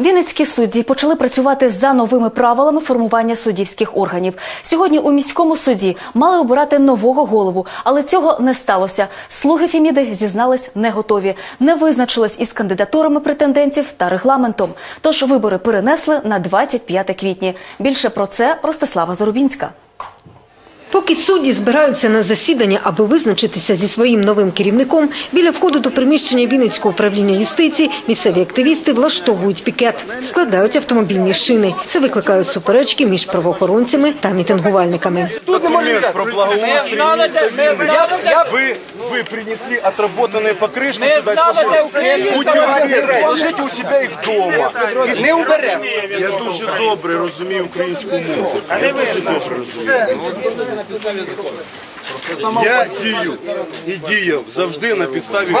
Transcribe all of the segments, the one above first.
Вінницькі судді почали працювати за новими правилами формування суддівських органів. Сьогодні у міському суді мали обирати нового голову, але цього не сталося. Слуги Фіміди зізнались не готові, не визначились із кандидатурами претендентів та регламентом. Тож вибори перенесли на 25 квітня. Більше про це Ростислава Зарубінська. Поки судді збираються на засідання, аби визначитися зі своїм новим керівником, біля входу до приміщення Вінницького управління юстиції місцеві активісти влаштовують пікет, складають автомобільні шини. Це викликає суперечки між правоохоронцями та мітингувальниками. документ про благоустрой места Винницы. Вы, вы принесли отработанные покрышки Не сюда. надо Пожалуйста, Україні Будьте любезны, положите у себя их дома. Не уберемо. Я дуже добре розумію українську мову. Я дуже добре розумію. Wysłuchajmy, co powiem. Я дію і діяв завжди на підставі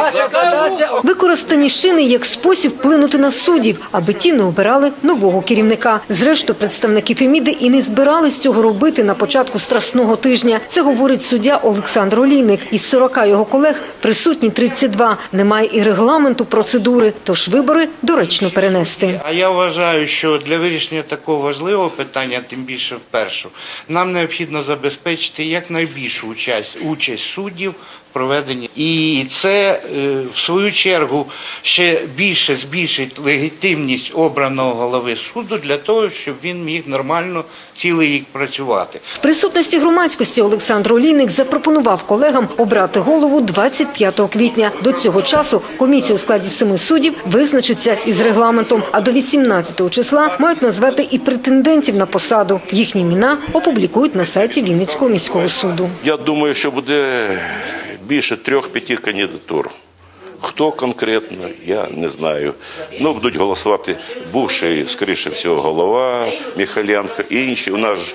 Використані шини як спосіб вплинути на суддів, аби ті не обирали нового керівника. Зрештою, представники Феміди і не збирались цього робити на початку страсного тижня. Це говорить суддя Олександр Олійник. Із 40 його колег присутні 32. Немає і регламенту процедури, тож вибори доречно перенести. А я вважаю, що для вирішення такого важливого питання, тим більше вперше, нам необхідно забезпечити якнайбільшу участь, участь суддів в проведенні. І це, е, в свою чергу, ще більше збільшить легітимність обраного голови суду для того, щоб він міг нормально цілий рік працювати. В присутності громадськості Олександр Олійник запропонував колегам обрати голову 25 квітня. До цього часу комісія у складі семи суддів визначиться із регламентом, а до 18 числа мають назвати і претендентів на посаду. Їхні імена опублікують на сайті Вінницького міського суду. Думаю, що буде більше трьох-п'яти кандидатур. Хто конкретно, я не знаю. Ну, будуть голосувати бувший, скоріше всього, голова Міхалянка інші. У нас ж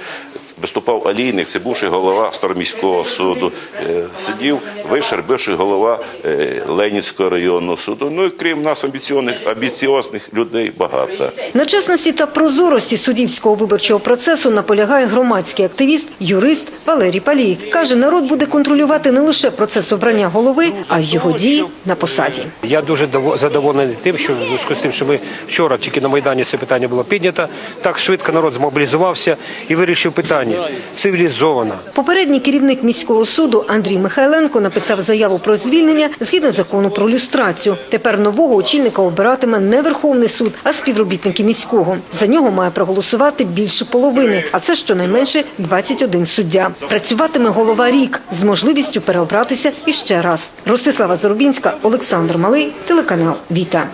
виступав Олійник, це бувший голова Староміського суду. Е, Сидів Вишер, бивший голова е, Ленінського районного суду. Ну і крім нас амбіційних, амбіціозних людей багато. На чесності та прозорості суддівського виборчого процесу наполягає громадський активіст, юрист Валерій Палій. Каже, народ буде контролювати не лише процес обрання голови, а й його дії на посаді. Я дуже дово- задоволений тим, що в зв'язку з тим, що ми вчора тільки на Майдані це питання було піднято, так швидко народ змобілізувався і вирішив питання цивілізовано. Попередній керівник міського суду Андрій Михайленко написав заяву про звільнення згідно закону про люстрацію. Тепер нового очільника обиратиме не Верховний суд, а співробітники міського. За нього має проголосувати більше половини, а це щонайменше 21 суддя. Працюватиме голова рік з можливістю переобратися іще раз. Ростислава Зарубінська, Олександр Малий, телеканал Віта.